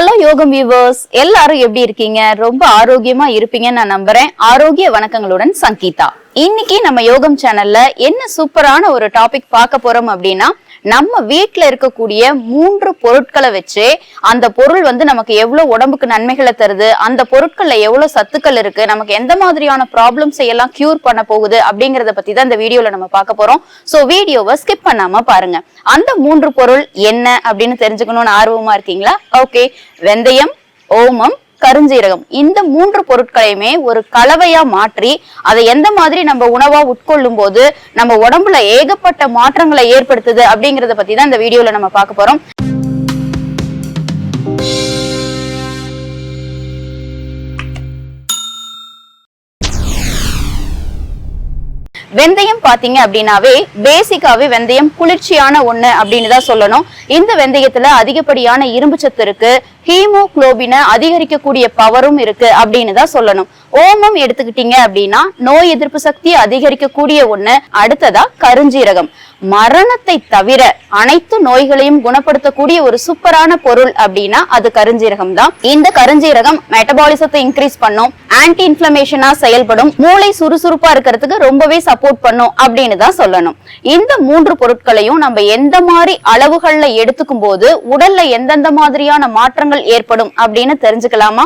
ভালো யோகம் வியூவர்ஸ் எல்லாரும் எப்படி இருக்கீங்க? ரொம்ப ஆரோக்கியமா இருப்பீங்கன்னு நான் நம்புறேன். ஆரோக்கிய வணக்கங்களுடன் சங்கீதா. இன்னைக்கு நம்ம யோகம் சேனல்ல என்ன சூப்பரான ஒரு டாபிக் பார்க்க போறோம் அப்படின்னா நம்ம வீட்டுல இருக்கக்கூடிய மூன்று பொருட்களை வச்சு அந்த பொருள் வந்து நமக்கு எவ்வளவு உடம்புக்கு நன்மைகளை தருது அந்த பொருட்கள்ல எவ்வளவு சத்துக்கள் இருக்கு நமக்கு எந்த மாதிரியான ப்ராப்ளம்ஸ் எல்லாம் கியூர் பண்ண போகுது அப்படிங்கறத பத்தி தான் இந்த வீடியோல நம்ம பார்க்க போறோம். சோ வீடியோவை ஸ்கிப் பண்ணாம பாருங்க. அந்த மூன்று பொருள் என்ன அப்படின்னு தெரிஞ்சுக்கணும்னு ஆர்வமா இருக்கீங்களா? ஓகே வெந்தயம் ஓமம் கருஞ்சீரகம். இந்த மூன்று பொருட்களையுமே ஒரு கலவையா மாற்றி அதை எந்த மாதிரி நம்ம உணவா உட்கொள்ளும் போது நம்ம உடம்புல ஏகப்பட்ட மாற்றங்களை ஏற்படுத்துது அப்படிங்கறத பத்தி தான் இந்த வீடியோல நம்ம பார்க்க போறோம். வெந்தயம் பாத்தீங்க அப்படின்னாவே பேசிக்காவே வெந்தயம் குளிர்ச்சியான ஒண்ணு அப்படின்னு தான் சொல்லணும். இந்த வெந்தயத்துல அதிகப்படியான இரும்பு சத்து இருக்கு ஹீமோகுளோபினை அதிகரிக்கக்கூடிய பவரும் இருக்கு அப்படின்னு தான் சொல்லணும். ஓமம் எடுத்துக்கிட்டீங்க அப்படின்னா நோய் எதிர்ப்பு சக்தி அதிகரிக்கக்கூடிய ஒண்ணு அடுத்ததா கருஞ்சீரகம். மரணத்தை தவிர அனைத்து நோய்களையும் குணப்படுத்தக்கூடிய ஒரு சூப்பரான பொருள் அப்படின்னா அது கருஞ்சீரகம் தான். இந்த கருஞ்சீரகம் மெட்டபாலிசத்தை இன்க்ரீஸ் பண்ணும் ஆன்டி இன்ஃபிளமேஷனா செயல்படும் மூளை சுறுசுறுப்பா இருக்கிறதுக்கு ரொம்பவே சப்போர்ட் பண்ணும் அப்படின்னு தான் சொல்லணும். இந்த மூன்று பொருட்களையும் நம்ம எந்த மாதிரி அளவுகள்ல எடுத்துக்கும் போது உடல்ல எந்தெந்த மாதிரியான மாற்றங்கள் ஏற்படும் அப்படின்னு தெரிஞ்சுக்கலாமா?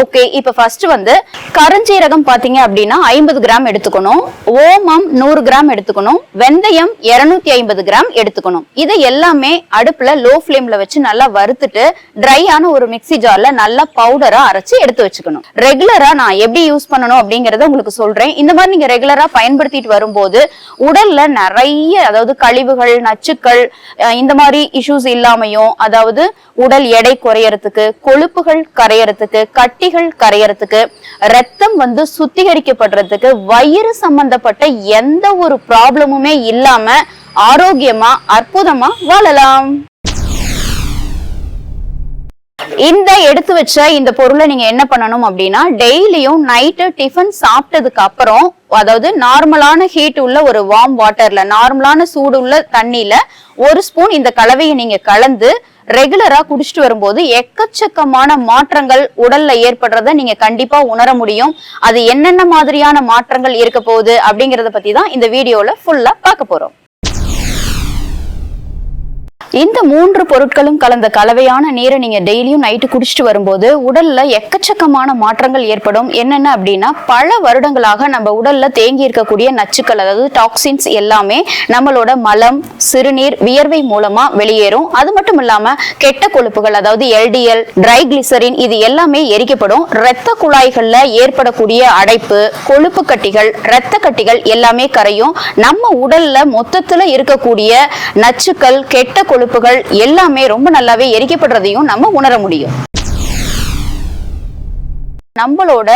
ஓகே இப்ப ஃபர்ஸ்ட் வந்து கருஞ்சீரகம் பாத்தீங்க அப்படின்னா ஐம்பது கிராம் எடுத்துக்கணும். ஓமம் நூறு கிராம் எடுத்துக்கணும். வெந்தயம் இருநூத்தி ஐம்பது கிராம் எடுத்துக்கணும். இதை எல்லாமே அடுப்புல லோ ஃபிளேம்ல வச்சு நல்லா வறுத்துட்டு ட்ரை ஆன ஒரு மிக்ஸி ஜார்ல நல்லா பவுடரா அரைச்சு எடுத்து வச்சுக்கணும். ரெகுலரா நான் எப்படி யூஸ் பண்ணணும் அப்படிங்கறத உங்களுக்கு சொல்றேன். இந்த மாதிரி நீங்க ரெகுலரா பயன்படுத்திட்டு வரும்போது உடல்ல நிறைய அதாவது கழிவுகள் நச்சுக்கள் இந்த மாதிரி இஷ்யூஸ் இல்லாமையும் அதாவது உடல் எடை கரையறதுக்கு கொழுப்புகள் கரையறதுக்கு கட்டிகள் கரையறதுக்கு ரத்தம் வந்து சுத்திகரிக்கப்படுறதுக்கு வயிறு சம்பந்தப்பட்ட எந்த ஒரு ப்ராப்ளமுமே இல்லாம ஆரோக்கியமா அற்புதமா வாழலாம். இந்த எடுத்து வச்ச இந்த பொருளை நீங்க என்ன பண்ணணும் அப்படின்னா டெய்லியும் நைட்டு டிஃபன் சாப்பிட்டதுக்கு அப்புறம் அதாவது நார்மலான ஹீட் உள்ள ஒரு வார்ம் வாட்டர்ல நார்மலான சூடு உள்ள தண்ணியில ஒரு ஸ்பூன் இந்த கலவையை நீங்க கலந்து ரெகுலரா குடிச்சிட்டு வரும்போது எக்கச்சக்கமான மாற்றங்கள் உடல்ல ஏற்படுறத நீங்க கண்டிப்பா உணர முடியும். அது என்னென்ன மாதிரியான மாற்றங்கள் இருக்க போகுது அப்படிங்கறத பத்தி தான் இந்த வீடியோல ஃபுல்லா பார்க்க போறோம். இந்த மூன்று பொருட்களும் கலந்த கலவையான நீரை நீங்க டெய்லியும் நைட்டு குடிச்சிட்டு வரும்போது உடல்ல எக்கச்சக்கமான மாற்றங்கள் ஏற்படும். என்னென்ன அப்படின்னா பல வருடங்களாக நம்ம உடல்ல தேங்கி இருக்கக்கூடிய நச்சுக்கள் அதாவது டாக்ஸின்ஸ் எல்லாமே நம்மளோட மலம் சிறுநீர் வியர்வை மூலமா வெளியேறும். அது மட்டும் இல்லாம கெட்ட கொழுப்புகள் அதாவது எல்டிஎல் ட்ரை கிளிசரின் இது எல்லாமே எரிக்கப்படும். இரத்த குழாய்கள்ல ஏற்படக்கூடிய அடைப்பு கொழுப்பு கட்டிகள் இரத்த கட்டிகள் எல்லாமே கரையும். நம்ம உடல்ல மொத்தத்துல இருக்கக்கூடிய நச்சுக்கள் கெட்ட கொழுப்பு கொழுப்புகள் எல்லாமே ரொம்ப நல்லாவே எரிக்கப்படுறதையும் நம்ம உணர முடியும். நம்மளோட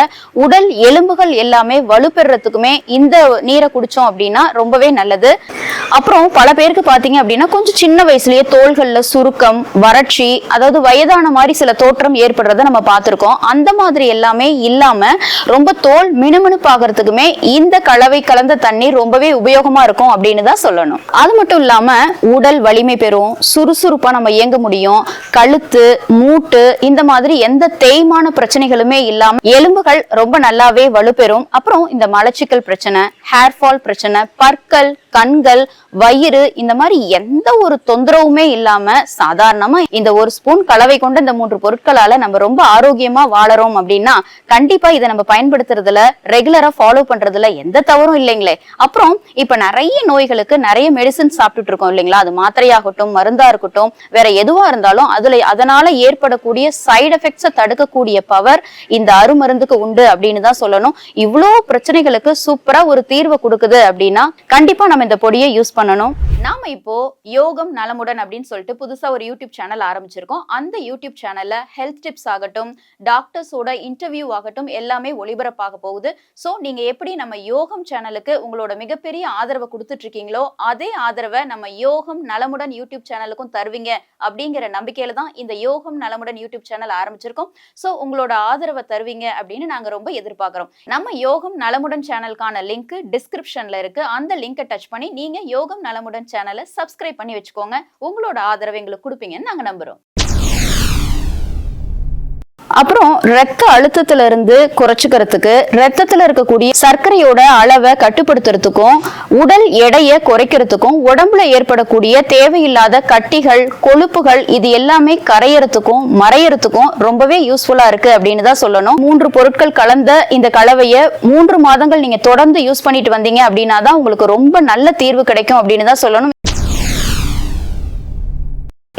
உடல் எலும்புகள் எல்லாமே வலுப்பெறத்துக்குமே இந்த நீரை குடிச்சோம் அப்படின்னா ரொம்பவே நல்லது. அப்புறம் பல பேருக்கு பாத்தீங்க அப்படின்னா கொஞ்சம் சின்ன வயசுலயே தோள்கள்ல சுருக்கம் வறட்சி அதாவது வயதான மாதிரி சில தோற்றம் ஏற்படுறத நம்ம பார்த்திருக்கோம். அந்த மாதிரி எல்லாமே இல்லாம ரொம்ப தோல் மினுமினுப்பாகிறதுக்குமே இந்த கலவை கலந்த தண்ணீர் ரொம்பவே உபயோகமா இருக்கும் அப்படின்னு தான் சொல்லணும். அது மட்டும் இல்லாம உடல் வலிமை பெறும் சுறுசுறுப்பா நம்ம இயங்க முடியும் கழுத்து மூட்டு இந்த மாதிரி எந்த தேய்மான பிரச்சனைகளுமே இல்லாம எலும்புகள் ரொம்ப நல்லாவே வலுப்பெறும். அப்புறம் இந்த மலச்சிக்கல் பிரச்சனை ஹேர் ஃபால் பிரச்சனை பற்கள் கண்கள் வயிறு இந்த மாதிரி எந்த ஒரு தொந்தரவுமே இல்லாம சாதாரணமா இந்த ஒரு ஸ்பூன் கலவை கொண்ட இந்த மூன்று பொருட்களால நம்ம ரொம்ப ஆரோக்கியமா வாழறோம் அப்படின்னா கண்டிப்பா இதை நம்ம பயன்படுத்துறதுல ரெகுலரா ஃபாலோ பண்றதுல எந்த தவறும் இல்லைங்களே. அப்புறம் இப்ப நிறைய நோய்களுக்கு நிறைய மெடிசன் சாப்பிட்டுட்டு இருக்கோம் இல்லைங்களா? அது மாத்திரையாகட்டும் மருந்தா இருக்கட்டும் வேற எதுவா இருந்தாலும் அதுல அதனால ஏற்படக்கூடிய சைடு எஃபெக்ட்ஸை தடுக்கக்கூடிய பவர் இந்த அருமருந்துக்கு உண்டு அப்படின்னு தான் சொல்லணும். இவ்வளோ பிரச்சனைகளுக்கு சூப்பரா ஒரு தீர்வை கொடுக்குது அப்படின்னா கண்டிப்பா நம்ம இந்த பொடியை யூஸ் பண்ணணும். நாம இப்போ யோகம் நலமுடன் அப்படின்னு சொல்லிட்டு புதுசா ஒரு யூடியூப் சேனல் ஆரம்பிச்சிருக்கோம். அந்த யூடியூப் சேனல்ல ஹெல்த் டிப்ஸ் ஆகட்டும் டாக்டர்ஸோட இன்டர்வியூ ஆகட்டும் எல்லாமே ஒளிபரப்பாக போகுது. ஸோ நீங்க எப்படி நம்ம யோகம் சேனலுக்கு உங்களோட மிகப்பெரிய ஆதரவை கொடுத்துட்டு இருக்கீங்களோ அதே ஆதரவை நம்ம யோகம் நலமுடன் யூடியூப் சேனலுக்கும் தருவீங்க அப்படிங்கிற நம்பிக்கையில தான் இந்த யோகம் நலமுடன் யூடியூப் சேனல் ஆரம்பிச்சிருக்கோம். ஸோ உங்களோட ஆதரவை தருவீங்க அப்படின்னு நாங்க ரொம்ப எதிர்பார்க்கிறோம். நம்ம யோகம் நலமுடன் சேனலுக்கான லிங்க் டிஸ்கிரிப்ஷன்ல இருக்கு. அந்த லிங்கை டச் பண்ணி நீங்க யோகம் நலமுடன் சேனலை சப்ஸ்கிரைப் பண்ணி வச்சுக்கோங்க. உங்களோட ஆதரவு எங்களுக்கு கொடுப்பீங்கன்னு நாங்க நம்புறோம். அப்புறம் ரத்த அழுத்தத்துல இருந்து குறைச்சுக்கிறதுக்கு ரத்தத்துல இருக்கக்கூடிய சர்க்கரையோட அளவை கட்டுப்படுத்துறதுக்கும் உடல் எடையை குறைக்கிறதுக்கும் உடம்புல ஏற்படக்கூடிய தேவையில்லாத கட்டிகள் கொழுப்புகள் இது எல்லாமே கரையறதுக்கும் மறையறதுக்கும் ரொம்பவே யூஸ்ஃபுல்லா இருக்கு அப்படின்னு தான் சொல்லணும். மூன்று பொருட்கள் கலந்த இந்த கலவையை மூன்று மாதங்கள் நீங்க தொடர்ந்து யூஸ் பண்ணிட்டு வந்தீங்க அப்படின்னா தான் உங்களுக்கு ரொம்ப நல்ல தீர்வு கிடைக்கும் அப்படின்னு தான் சொல்லணும்.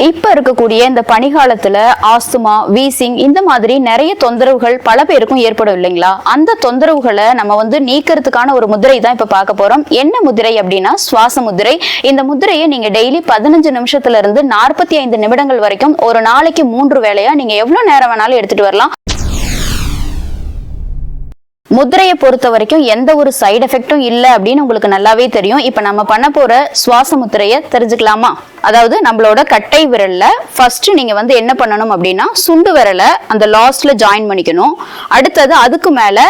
இப்ப இருக்கக்கூடிய இந்த பனிகாலத்துல ஆஸ்துமா வீசிங் இந்த மாதிரி நிறைய தொந்தரவுகள் பல பேருக்கும் ஏற்படும் இல்லைங்களா? அந்த தொந்தரவுகளை நம்ம வந்து நீக்கிறதுக்கான ஒரு முதிரை தான் இப்ப பார்க்க போறோம். என்ன முதிரை அப்படின்னா சுவாச முதிரை. இந்த முதிரையை நீங்க டெய்லி பதினஞ்சு நிமிஷத்துல இருந்து நாற்பத்தி ஐந்து நிமிடங்கள் வரைக்கும் ஒரு நாளைக்கு மூன்று வேலையா நீங்க எவ்வளவு நேரம் வேணாலும் எடுத்துட்டு வரலாம். முதிரையை பொறுத்த வரைக்கும் எந்த ஒரு சைடு எஃபெக்டும் இல்லை அப்படின்னு உங்களுக்கு நல்லாவே தெரியும். இப்போ நம்ம பண்ண போற சுவாச முத்திரையை தெரிஞ்சுக்கலாமா? அதாவது நம்மளோட கட்டை விரல்ல ஃபர்ஸ்ட் நீங்க வந்து என்ன பண்ணணும் அப்படின்னா சுண்டு விரலை அந்த லாஸ்ட்ல ஜாயின் பண்ணிக்கணும். அடுத்தது அதுக்கு மேல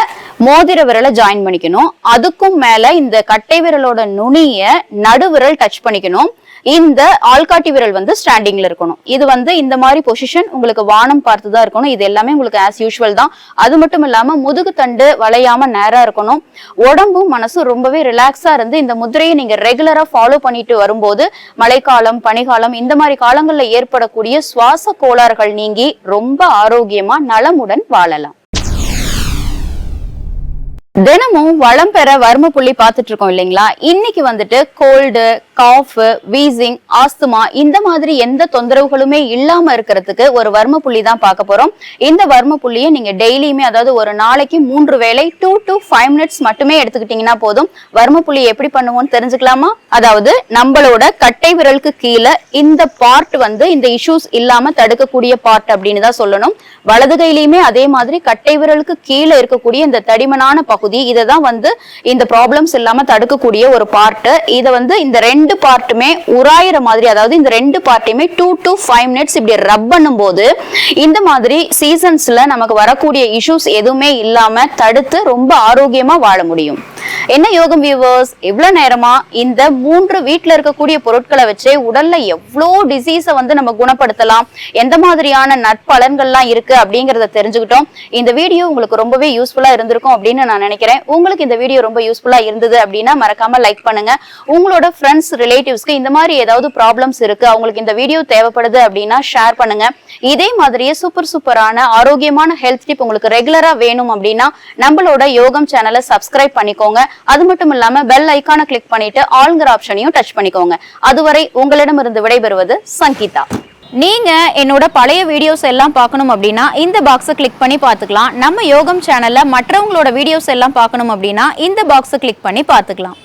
மோதிர விரலை ஜாயின் பண்ணிக்கணும். அதுக்கும் மேல இந்த கட்டை விரலோட நுனிய நடுவிரல் டச் பண்ணிக்கணும். இந்த ஆள்காட்டி விரல் வந்து ஸ்டாண்டிங்ல இருக்கணும். இது வந்து இந்த மாதிரி பொசிஷன் உங்களுக்கு வானம் பார்த்து தான் இருக்கணும். இது எல்லாமே உங்களுக்கு ஆஸ் யூஷுவல் தான். அது மட்டும் இல்லாம முதுகு தண்டு வளையாம நேரா இருக்கணும். உடம்பும் மனசும் ரொம்பவே ரிலாக்ஸா இருந்து இந்த முதிரையை நீங்க ரெகுலரா ஃபாலோ பண்ணிட்டு வரும்போது மழைக்காலம் பனிகாலம் இந்த மாதிரி காலங்கள்ல ஏற்படக்கூடிய சுவாச கோளாறுகள் நீங்கி ரொம்ப ஆரோக்கியமா நலமுடன் வாழலாம். தினமும் வளம் பெற வர்ம புள்ளி பார்த்துட்டு இருக்கோம் இல்லைங்களா? இன்னைக்கு வந்துட்டு கோல்டு காஃப் வீசிங் ஆஸ்துமா இந்த மாதிரி எந்த தொந்தரவுகளுமே இல்லாம இருக்கிறதுக்கு ஒரு வர்ம புள்ளி தான் பார்க்க போறோம். இந்த வர்ம புள்ளியை நீங்க டெய்லியுமே அதாவது ஒரு நாளைக்கு மூன்று வேளை டூ டு ஃபைவ் மினிட்ஸ் மட்டுமே எடுத்துக்கிட்டீங்கன்னா போதும். வர்ம புள்ளி எப்படி பண்ணுவோம்னு தெரிஞ்சுக்கலாமா? அதாவது நம்மளோட கட்டை விரலுக்கு கீழே இந்த பார்ட் வந்து இந்த இஷ்யூஸ் இல்லாம தடுக்கக்கூடிய பார்ட் அப்படின்னு தான் சொல்லணும். வலது கையிலயுமே அதே மாதிரி கட்டை விரலுக்கு கீழே இருக்கக்கூடிய இந்த தடிமனான பகுதி இதை தான் வந்து இந்த ப்ராப்ளம்ஸ் இல்லாம தடுக்கக்கூடிய ஒரு பார்ட் இதை வந்து இந்த ரெண்டு பார்ட்டுமே உராயிற மாதிரி அதாவது இந்த ரெண்டு பார்ட்டையுமே டூ டு ஃபைவ் மினிட்ஸ் இப்படி ரப் பண்ணும்போது இந்த மாதிரி சீசன்ஸ்ல நமக்கு வரக்கூடிய இஷ்யூஸ் எதுவுமே இல்லாம தடுத்து ரொம்ப ஆரோக்கியமா வாழ முடியும். என்ன யோகம் வியூவர்ஸ் இவ்வளவு நேரமா இந்த மூன்று வீட்டுல இருக்கக்கூடிய பொருட்களை வச்சு உடல்ல எவ்வளோ டிசீஸை வந்து நம்ம குணப்படுத்தலாம் எந்த மாதிரியான நட்பலன்கள்லாம் இருக்கு அப்படிங்கறத தெரிஞ்சுக்கிட்டோம். இந்த வீடியோ உங்களுக்கு ரொம்பவே யூஸ்ஃபுல்லா இருந்திருக்கும் அப்படின்னு நான் நினைக்கிறேன். நினைக்கிறேன். உங்களுக்கு இந்த வீடியோ ரொம்ப யூஸ்ஃபுல்லா இருந்தது அப்படின்னா மறக்காம லைக் பண்ணுங்க. உங்களோட ஃப்ரெண்ட்ஸ் ரிலேட்டிவ்ஸ்க்கு இந்த மாதிரி ஏதாவது ப்ராப்ளம்ஸ் இருக்கு அவங்களுக்கு இந்த வீடியோ தேவைப்படுது அப்படின்னா ஷேர் பண்ணுங்க. இதே மாதிரியே சூப்பர் சூப்பரான ஆரோக்கியமான ஹெல்த் டிப் உங்களுக்கு ரெகுலரா வேணும் அப்படின்னா நம்மளோட யோகம் சேனலை சப்ஸ்கிரைப் பண்ணிக்கோங்க. அது மட்டும் இல்லாம பெல் ஐக்கான கிளிக் பண்ணிட்டு ஆளுங்கிற ஆப்ஷனையும் டச் பண்ணிக்கோங்க. அதுவரை உங்களிடமிருந்து விடைபெறுவது சங்கீதா. நீங்கள் என்னோட பழைய வீடியோஸ் எல்லாம் பார்க்கணும் அப்படின்னா இந்த பாக்ஸை கிளிக் பண்ணி பார்த்துக்கலாம். நம்ம யோகம் சேனலில் மற்றவங்களோட வீடியோஸ் எல்லாம் பார்க்கணும் அப்படின்னா இந்த பாக்ஸை கிளிக் பண்ணி பார்த்துக்கலாம்.